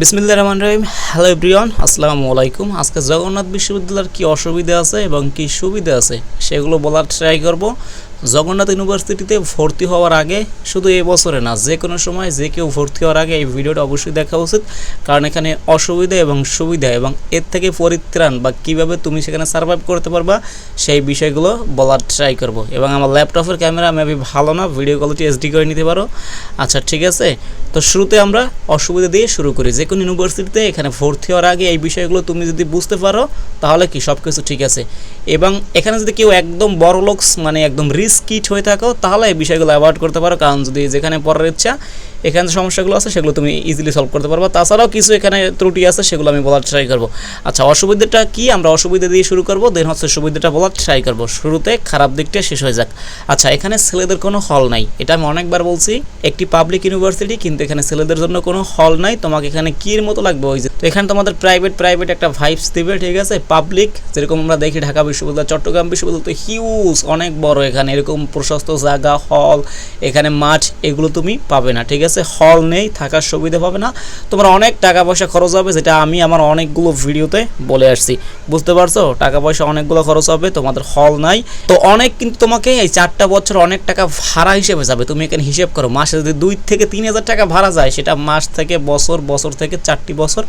বিসমিল্লা রহমান রহিম। Hello everyone, আসসালামু আলাইকুম। আজকে জগন্নাথ বিশ্ববিদ্যালয়ের কি অসুবিধা আছে এবং কি সুবিধা আছে সেগুলো বলার ট্রাই করব। জগন্নাথ ইউনিভার্সিটিতে ভর্তি হওয়ার আগে শুধু এই বছরে না, যে কোনো সময় যে কেউ ভর্তি হওয়ার আগে এই ভিডিওটা অবশ্যই দেখা উচিত। কারণ এখানে অসুবিধা এবং সুবিধা এবং এর থেকে পরিত্রাণ বা কীভাবে তুমি সেখানে সার্ভাইভ করতে পারবা, সেই বিষয়গুলো বলার ট্রাই করব। এবং আমার ল্যাপটপের ক্যামেরা মেবি ভালো না ভিডিও কোয়ালিটি এসডি করে নিতে পারো। আচ্ছা ঠিক আছে? তো শুরুতে আমরা অসুবিধা দিয়ে শুরু করি। যে কোনো ইউনিভার্সিটিতে এখানে ভর্তি হওয়ার আগে এই বিষয়গুলো তুমি যদি বুঝতে পারো, তাহলে কি সব কিছু ঠিক আছে? এবং এখানে যদি কেউ একদম বড় লোক মানে একদম রিস্কিট হয়ে থাকো তাহলে এই বিষয়গুলো অ্যাভয়েড করতে পারো। কারণ যদি যেখানে পড়ার ইচ্ছা এখানে সমস্যাগুলো আছে, সেগুলো তুমি ইজিলি সলভ করতে পারবে। তাছাড়াও কিছু এখানে ত্রুটি আছে, সেগুলো আমি বলার ট্রাই করব। আচ্ছা অসুবিধাটা কি? আমরা অসুবিধা দিয়ে শুরু করব দেন হচ্ছে সুবিধাটা বলার ট্রাই করব। শুরুতে খারাপ দিকটা শেষ হয়ে যাক। আচ্ছা এখানে ছেলেদের কোনো হল নাই। এটা আমি অনেকবার বলছি, একটি পাবলিক ইউনিভার্সিটি কিন্তু এখানে ছেলেদের জন্য কোনো হল নাই। তোমাকে এখানে কির মতো লাগবে ওই যে, তো এখানে তোমাদের প্রাইভেট প্রাইভেট একটা ভাইবস দিবে, ঠিক আছে? পাবলিক যেরকম আমরা দেখি ঢাকা বিশ্ববিদ্যালয়, চট্টগ্রাম বিশ্ববিদ্যালয়, তো হিউজ অনেক বড় এখানে। এরকম প্রশস্ত জায়গা হল এখানে মাঠ, এগুলো তুমি পাবে না, ঠিক আছে? হল নেই, থাকার সুবিধা পাবে না। তোমার অনেক টাকা পয়সা খরচ হবে, যেটা আমি আমার অনেকগুলো ভিডিওতে বলে আসছি। বুঝতে পারছ? টাকা পয়সা অনেকগুলো খরচ হবে, তোমাদের হল নাই। তো অনেক কিন্তু তোমাকে এই চারটা বছর অনেক টাকা ভাড়া হিসেবে যাবে। তুমি এখানে হিসেব করো, মাসে যদি দুই থেকে তিন হাজার টাকা ভাড়া যায়, সেটা মাস থেকে বছর বছর থেকে চারটি বছর,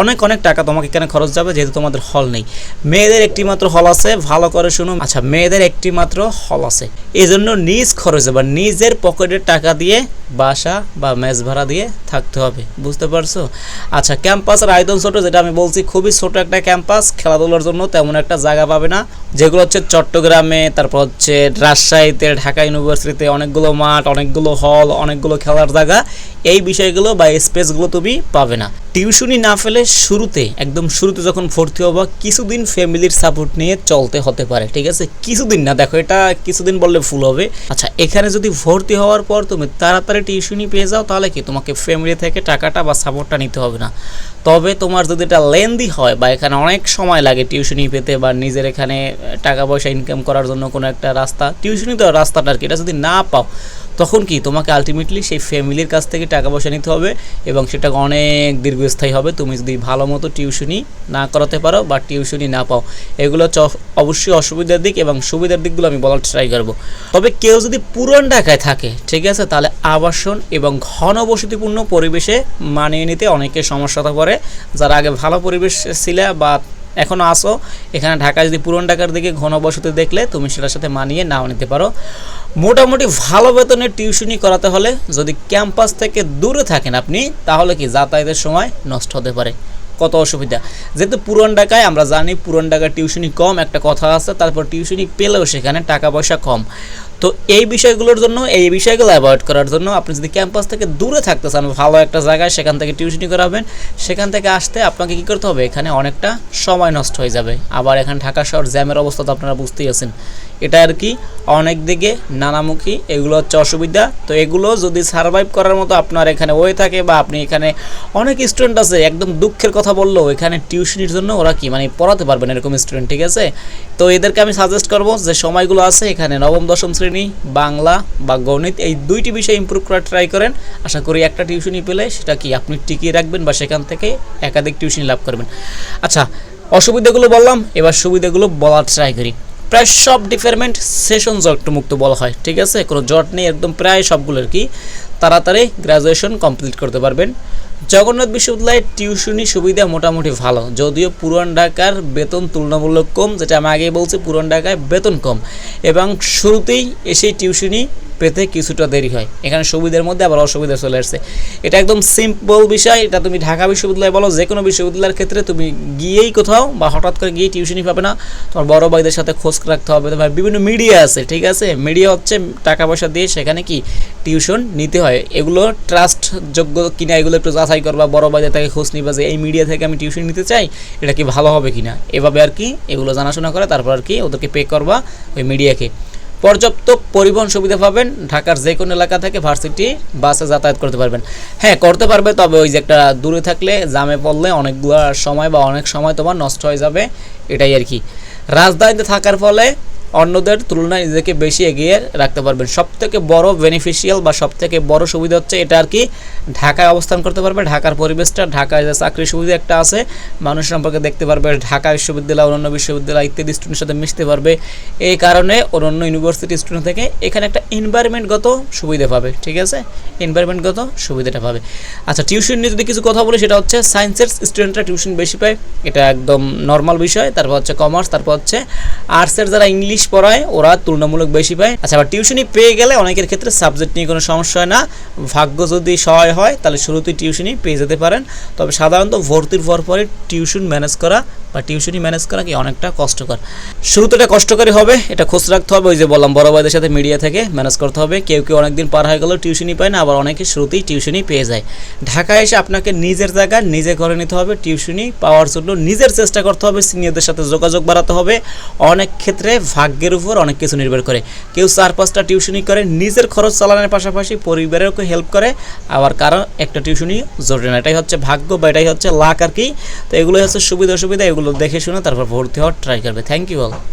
অনেক অনেক টাকা তোমাকে এখানে খরচ যাবে, যেহেতু তোমাদের হল নেই। মেয়েদের একটি মাত্র হল আছে, ভালো করে শুনুন আচ্ছা মেয়েদের একটি মাত্র হল আছে। এই জন্য নিজ খরচে বা নিজের পকেটের টাকা দিয়ে বাসা বা মেস ভাড়া দিয়ে থাকতে হবে, বুঝতে পারছ? আচ্ছা ক্যাম্পাসের আয়তন ছোট, যেটা আমি বলছি, খুবই ছোট একটা ক্যাম্পাস খেলাধুলার জন্য তেমন একটা জায়গা পাবে না। যেগুলো হচ্ছে চট্টগ্রামে, তারপর হচ্ছে রাজশাহীতে, ঢাকা ইউনিভার্সিটিতে অনেকগুলো মাঠ, অনেকগুলো হল অনেকগুলো খেলার জায়গা। এই বিষয়গুলো বা স্পেসগুলো তুমি পাবে না। টিউশনি না ফেলে শুরুতে, একদম শুরুতে যখন ভর্তি হবা, কিছুদিন ফ্যামিলির সাপোর্ট নিয়ে চলতে হতে পারে, ঠিক আছে? কিছুদিন না, দেখো, এটা কিছুদিন বললে ফুল হবে। আচ্ছা এখানে যদি ভর্তি হওয়ার পর তুমি তাড়াতাড়ি টিউশনি পেয়ে যাও, তাহলে কি তোমাকে ফ্যামিলি থেকে টাকাটা বা সাপোর্টটা নিতে হবে না। তবে তোমার যদি এটা লেন্দি হয় বা এখানে অনেক সময় লাগে টিউশনি পেতে বা নিজের এখানে টাকা পয়সা ইনকাম করার জন্য কোনো একটা রাস্তা টিউশনি তো রাস্তাটা আর কি। এটা যদি না পাও তখন কি তোমাকে আলটিমেটলি সেই ফ্যামিলির কাছ থেকে টাকা পয়সা নিতে হবে এবং সেটা অনেক দীর্ঘস্থায়ী হবে। তুমি যদি ভালো মতো টিউশনি না করাতে পারো বা টিউশনি না পাও, এগুলো অবশ্যই অসুবিধার দিক এবং সুবিধার দিকগুলো আমি বলার ট্রাই করব। তবে কেউ যদি পুরান ঢাকায় থাকে, ঠিক আছে, তাহলে আবাসন এবং ঘনবসতিপূর্ণ পরিবেশে মানিয়ে নিতে অনেকের সমস্যা পড়ে। যারা আগে ভালো পরিবেশ ছিলে বা এখনও আসো। এখানে ঢাকা যদি পুরন ঢাকার দিকে ঘনবসতি দেখলে তুমি সেটার সাথে মানিয়ে নাও নিতে পারো। মোটামুটি ভালো বেতনের টিউশনি করাতে হলে যদি ক্যাম্পাস থেকে দূরে থাকেন আপনি, তাহলে কি যাতায়াতের সময় নষ্ট হতে পারে? কত অসুবিধা। যেহেতু পুরন ঢাকায়, আমরা জানি পুরন ঢাকার টিউশনি কম, একটা কথা আছে, তারপর টিউশনি পেলেও সেখানে টাকা পয়সা কম। তো এই বিষয়গুলোর জন্য, এই বিষয়গুলো অ্যাভয়েড করার জন্য আপনি যদি ক্যাম্পাস থেকে দূরে থাকতে চান, ভালো একটা জায়গায় সেখান থেকে টিউশনি করাবেন, সেখান থেকে আসতে আপনাকে কী করতে হবে? এখানে অনেকটা সময় নষ্ট হয়ে যাবে। আবার এখানে ঢাকা শহর জ্যামের অবস্থা তো আপনারা বুঝতেই আছেন। এটা আর কি অনেক দিকে নানামুখী, এগুলো হচ্ছে অসুবিধা। তো এগুলো যদি সার্ভাইভ করার মতো আপনার এখানে ওয়ে থাকে বা আপনি এখানে অনেক স্টুডেন্ট আছে, একদম দুঃখের কথা বলল এখানে টিউশনির জন্য ওরা কি মানে পড়াতে পারবেন এরকম স্টুডেন্ট ঠিক আছে? তো এদেরকে আমি সাজেস্ট করব যে সময়গুলো আছে, এখানে নবম, দশম শ্রেণি, বাংলা বা গণিত এই দুইটি বিষয় ইমপ্রুভ করার ট্রাই করেন। আশা করি একটা টিউশনি পেলে সেটা কি আপনি টিকিয়ে রাখবেন বা সেখান থেকে একাধিক টিউশনি লাভ করবেন। আচ্ছা অসুবিধাগুলো বললাম, এবার সুবিধাগুলো বলার ট্রাই করি। প্রায় সব ডিপার্টমেন্ট সেশন মুক্ত বলা হয়, ঠিক আছে? কোনো জট নেই, একদম প্রায় সবগুলোর কি? তাড়াতাড়ি গ্রাজুয়েশন কমপ্লিট করতে পারবেন। জগন্নাথ বিশ্ববিদ্যালয়ের টিউশনি সুবিধা মোটামুটি ভালো, যদিও পুরান ঢাকার বেতন তুলনামূলক কম, যেটা আমি আগেই বলছি, পুরান ঢাকায় বেতন কম। এবং শুরুতেই এসেই টিউশনি পেতে কিছুটা দেরি হয়। এখানে সুবিধার মধ্যে আবার অসুবিধা চলে আসছে। এটা একদম সিম্পল বিষয়, এটা তুমি ঢাকা বিশ্ববিদ্যালয় বলো যে কোনো বিশ্ববিদ্যালয়ের ক্ষেত্রে তুমি গিয়েই কোথাও বা হঠাৎ করে গিয়ে টিউশনি পাবে না। তোমার বড় ভাইদের সাথে খোঁজ রাখতে হবে। তোমার বিভিন্ন মিডিয়া আছে, ঠিক আছে? মিডিয়া হচ্ছে টাকা পয়সা দিয়ে সেখানে কি টিউশন নিতে হয়। এগুলো ট্রাস্ট যোগ্য কিনা এগুলো একটু যাচাই করবা, বড় ভাইদের থেকে খোঁজ নিবা যে এই মিডিয়া থেকে আমি টিউশন নিতে চাই, এটা কি ভালো হবে কিনা? এভাবে আর কি এগুলো জানাশোনা করে তারপর আর কি ওদেরকে পে করবা ওই মিডিয়াকে পর্যাপ্ত পরিবহন সুবিধা পাবেন, ঢাকার যে কোনো এলাকা থেকে ভার্সিটি বাসে যাতায়াত করতে পারবেন। হ্যাঁ করতে পারবে, তবে ওই যে একটা দূরে থাকলে জামে পড়লে অনেকগুলো সময় বা অনেক সময় তোমার নষ্ট হয়ে যাবে, এটাই আর কি। রাজধানীতে থাকার ফলে অন্যদের তুলনায় নিজেকে বেশি এগিয়ে রাখতে পারবেন। সব থেকে বড় বেনিফিশিয়াল বা সব থেকে বড় সুবিধা হচ্ছে এটা আর কি, ঢাকায় অবস্থান করতে পারবে, ঢাকার পরিবেশটা, ঢাকায় যে চাকরির সুবিধা একটা আছে, মানুষ সম্পর্কে দেখতে পারবে, ঢাকা বিশ্ববিদ্যালয় অন্যান্য বিশ্ববিদ্যালয় ইত্যাদি স্টুডেন্টের সাথে মিশতে পারবে। এই কারণে অন্যান্য ইউনিভার্সিটি স্টুডেন্ট থেকে এখানে একটা এনভায়রনমেন্টগত সুবিধা পাবে, ঠিক আছে? এনভায়রনমেন্টগত সুবিধাটা পাবে। আচ্ছা টিউশন নিয়ে যদি কিছু কথা বলি, সেটা হচ্ছে সায়েন্সের স্টুডেন্টরা টিউশন বেশি পায়, এটা একদম নর্মাল বিষয়। তারপর হচ্ছে কমার্স তারপর হচ্ছে আর্টসের যারা ইংলিশ পড়ায়, ওরা তুলনামূলক বেশি পায়। আচ্ছা আবার টিউশনি পেয়ে গেলে অনেকের ক্ষেত্রে সাবজেক্ট নিয়ে কোনো সমস্যা হয় না। ভাগ্য যদি সহায় হয়, তাহলে শুরুতেই টিউশনি পেয়ে যেতে পারেন। তবে সাধারণত ভর্তির পর পরে টিউশন ম্যানেজ করা বা টিউশনি ম্যানেজ করা কি অনেকটা কষ্টকর। শুরুতে এটা কষ্টকরই হবে, এটা খোঁজ রাখতে হবে, ওই যে বললাম, বড় ভাইদের সাথে মিডিয়া থেকে ম্যানেজ করতে হবে। কেউ কেউ অনেকদিন পার হয়ে গেলেও টিউশনি পায় না, আবার অনেকে শুরুতেই টিউশনি পেয়ে যায়। ঢাকায় এসে আপনাকে নিজের জায়গায় নিজে করে নিতে হবে টিউশনি পাওয়ার জন্য নিজের চেষ্টা করতে হবে সিনিয়রদের সাথে যোগাযোগ বাড়াতে হবে। অনেক ক্ষেত্রে ভাগ্যের উপর অনেক কিছু নির্ভর করে। কেউ চার, পাঁচটা টিউশনি করে, নিজের খরচ চালানোর পাশাপাশি পরিবারেরও হেল্প করে। আবার কারণ একটা টিউশনি জরুরি না। এটাই হচ্ছে ভাগ্য বা এটাই হচ্ছে লাক আর কি। তো এগুলোই হচ্ছে সুবিধা অসুবিধা এগুলো দেখে শুনে তারপর ভর্তি হওয়ার ট্রাই করবে। Thank you all